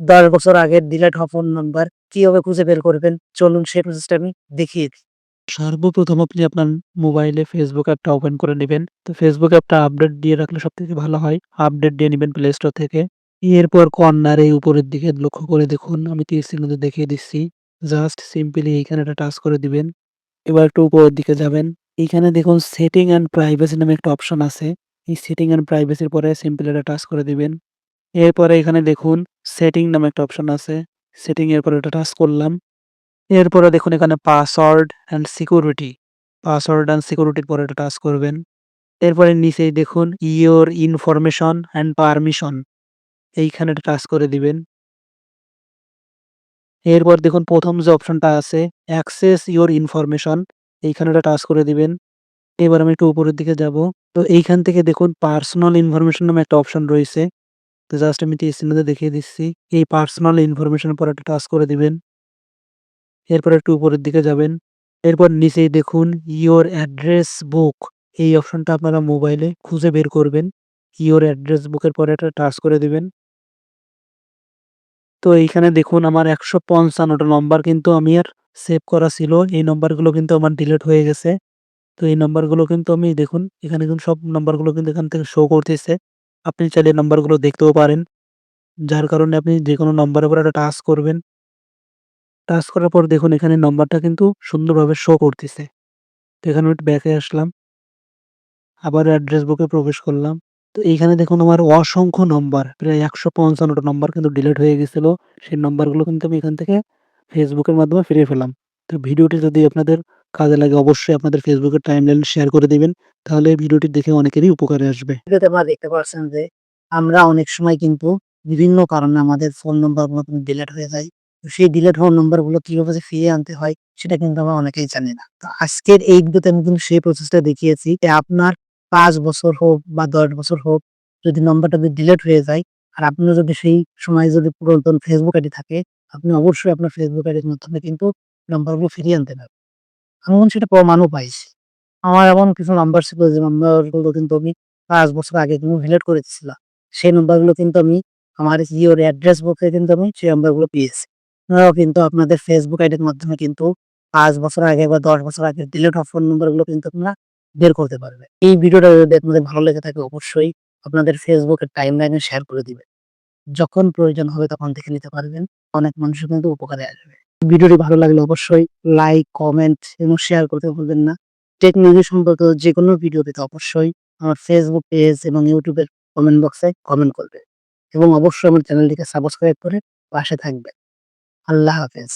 দশ বছর আগের ডিলেট হওয়া ফোন নাম্বার কীভাবে খুঁজে বের করবেন? চলুন সেই প্রসেসটা আমি দেখিয়ে সর্বপ্রথম আপনি আপনার মোবাইলে ফেসবুক অ্যাপটা ওপেন করে নেবেন। তো ফেসবুক অ্যাপটা আপডেট দিয়ে রাখলে সব থেকে ভালো হয়। আপডেট দিয়ে নেবেন প্লে স্টোর থেকে। এরপর কর্নারে উপরের দিকে লক্ষ্য করে দেখুন, আমি তীর চিহ্নতে দেখিয়ে দিচ্ছি। জাস্ট সিম্পলি এইখানে একটা টাচ করে দিবেন। এবার একটু উপরের দিকে যাবেন। এইখানে দেখুন সেটিং অ্যান্ড প্রাইভেসি নামে একটা অপশন আছে। এই সেটিং অ্যান্ড প্রাইভেসির পরে সিম্পলি একটা টাচ করে দিবেন। এরপরে এখানে দেখুন সেটিং নামে একটা অপশন আছে। সেটিং এর পরে এটা টাচ করলাম। এরপরে দেখুন এখানে password and security password and সিকিউরিটির পরে এটা টাচ করবেন। এরপরে নিচেই দেখুন ইয়োর ইনফরমেশন অ্যান্ড পারমিশন এইখানে টাচ করে দিবেন। এরপর দেখুন, প্রথম যে অপশনটা আছে অ্যাক্সেস ইওর ইনফরমেশন এইখানে টাচ করে দিবেন। এবার আমি একটু উপরের দিকে যাব। তো এইখান থেকে দেখুন পার্সোনাল ইনফরমেশন নামে একটা অপশন রয়েছে। তো জাস্ট আমি তীর দেখিয়ে দিচ্ছি। এই পার্সোনাল ইনফরমেশনের পর একটা টাচ করে দিবেন। এরপর একটু উপরের দিকে যাবেন। এরপর নিচেই দেখুন ইওর অ্যাড্রেস বুক এই অপশনটা আপনারা মোবাইলে খুঁজে বের করবেন। ইওর অ্যাড্রেস বুকের পরে একটা টাচ করে দিবেন। তো এইখানে দেখুন, আমার একশো পঞ্চান্নটা নম্বর কিন্তু আমি আর সেভ করা ছিল। এই নম্বরগুলো কিন্তু আমার ডিলিট হয়ে গেছে। তো এই নম্বরগুলো কিন্তু আমি দেখুন, এখানে কিন্তু সব নম্বরগুলো কিন্তু এখান থেকে শো করতেছে। আপনি চাইলে নাম্বারগুলো দেখতেও পারেন। যার কারণে আপনি যে কোনো নম্বরের উপর একটা টাচ করবেন। টাচ করার পর দেখুন এখানে নম্বরটা কিন্তু সুন্দরভাবে শো করতেছে। তো এখানে একটু ব্যাকে আসলাম। আবার অ্যাড্রেস বুকে প্রবেশ করলাম। তো এইখানে দেখুন আমার অসংখ্য নম্বর, প্রায় একশো পঞ্চান্নটা নম্বর কিন্তু ডিলিট হয়ে গেছিল। সেই নম্বরগুলো কিন্তু আমি এখান থেকে ফেসবুকের মাধ্যমে ফিরে পেলাম তো ভিডিওটি যদি আপনাদের কাজে লাগে অবশ্যই আপনাদের ফেসবুকের টাইমলাইন শেয়ার করে দিবেন, তাহলে ভিডিওটি দেখে অনেকেরই উপকারে আসবে। ভিডিওতে দেখতে পাচ্ছেন যে, আমরা অনেক সময় কিন্তু বিভিন্ন কারণে আমাদের ফোন নাম্বারগুলো কিন্তু ডিলিট হয়ে যায়। তো সেই ডিলিট হওয়া নাম্বারগুলো কীভাবে যে ফিরিয়ে আনতে হয়, সেটা কিন্তু আমরা অনেকেই জানি না। তো আজকের এই ভিডিওতে আমি কিন্তু সেই প্রসেসটা দেখিয়েছি যে আপনার পাঁচ বছর হোক বা দশ বছর হোক, যদি নম্বরটা যদি ডিলেট হয়ে যায়, আর আপনার যদি সেই সময় যদি পুরাতন ফেসবুক আইডি থাকে, আপনি অবশ্যই আপনার ফেসবুক আইডির মাধ্যমে কিন্তু নাম্বারগুলো ফিরিয়ে আনতে পারবেন। আমি কিন্তু সেটা প্রমাণও পাইছি। আমার এমন কিছু নাম্বার ছিল যে নাম্বারগুলো কিন্তু আমি পাঁচ বছর আগে কিন্তু ডিলিট করে দিয়েছিলাম। সেই নাম্বারগুলো কিন্তু আমি আমার জিওর অ্যাড্রেস বুকে কিন্তু আমি সেই নাম্বারগুলো পেয়েছি। আপনারাও কিন্তু আপনাদের ফেসবুক আইডির মাধ্যমে কিন্তু পাঁচ বছর আগে বা দশ বছর আগে ডিলিট হওয়া ফোন নাম্বারগুলো কিন্তু আপনারা বের করতে পারবে এই ভিডিওটা যদি আপনাদের ভালো লেগে থাকে, অবশ্যই আপনাদের ফেসবুকের টাইম লাইনে শেয়ার করে দিবেন। যখন প্রয়োজন হবে তখন দেখে নিতে পারবেন। অনেক মানুষের কিন্তু উপকারে আসবে। ভিডিওটি ভালো লাগলে অবশ্যই লাইক, কমেন্ট এবং শেয়ার করতে ভুলবেন না। টেকনোলজি সম্পর্কে যে কোনো ভিডিও পেতে অবশ্যই আমার ফেসবুক পেজ এবং ইউটিউবের কমেন্ট বক্সে কমেন্ট করবে এবং অবশ্যই আমার চ্যানেলটিকে সাবস্ক্রাইব করে পাশে থাকবেন আল্লাহ হাফেজ।